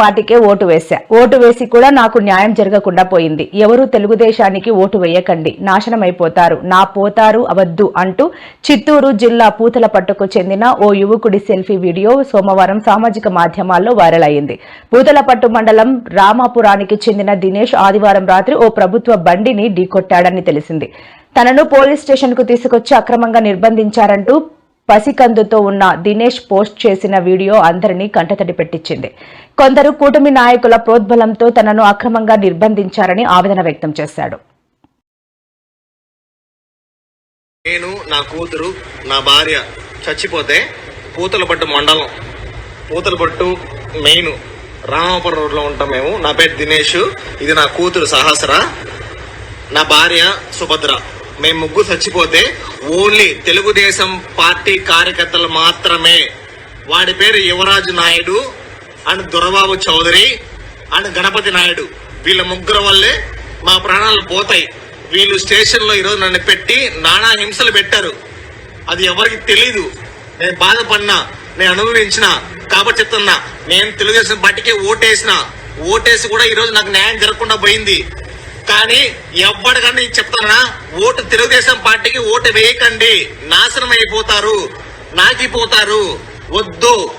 పార్టీకే vote వేశా. Vote వేసి కూడా నాకు న్యాయం జరగకుండా పోయింది. ఎవరు తెలుగుదేశానికి ఓటు వేయకండి. నాశనం అయిపోతారు నా పోతారు అవద్దు అంటూ చిత్తూరు జిల్లా పూతలపట్టుకు చెందిన ఓ యువకుడి సెల్ఫీ వీడియో సోమవారం సామాజిక మాధ్యమాల్లో వైరల్ అయింది. పూతలపట్టు మండలం రామాపురానికి చెందిన దినేష్ ఆదివారం రాత్రి ఓ ప్రభుత్వ బండిని ఢీకొట్టాడని తెలిసింది. తనను పోలీస్ స్టేషన్కు తీసుకొచ్చి అక్రమంగా నిర్బంధించారంటూ పసికందుతో ఉన్న దినేష్ పోస్ట్ చేసిన వీడియో అందరినీ కంటతడి పెట్టించింది. కొందరు కూటమి నాయకుల ప్రోద్బలంతో తనను అక్రమంగా నిర్బంధించారని ఆవేదన వ్యక్తం చేశాడు. నేను నా కూతురు నా భార్య చచ్చిపోతే పూతలపట్టు మండలం పూతలపట్టు మెయిన్ రామాపురం రోడ్లో ఉంటాం మేము. నా పేరు దినేష్ ఇది నా కూతురు సహస్ర నా భార్య సుభద్ర. మేము ముగ్గురు చచ్చిపోతే ఓన్లీ తెలుగుదేశం పార్టీ కార్యకర్తలు మాత్రమే. వాడి పేరు యువరాజు నాయుడు అండ్ దొరబాబు చౌదరి అండ్ గణపతి నాయుడు. వీళ్ళ ముగ్గురు వల్లే మా ప్రాణాలు పోతాయి. వీళ్ళు స్టేషన్లో ఈరోజు నన్ను పెట్టి నానా హింసలు పెట్టారు. అది ఎవరికి తెలీదు. నేను బాధపడినా నేను అనుభవించిన కాబట్టి చెప్తున్నా నేను తెలుగుదేశం పార్టీకి ఓటేసిన. ఓటేసి కూడా ఈరోజు నాకు న్యాయం జరగకుండా పోయింది. కానీ ఎవ్వడికన్నా నేను చెప్తానా? ఓటు తెలుగుదేశం పార్టీకి ఓటు వేయకండి. నాశనం అయిపోతారు నాకిపోతారు. వద్దు.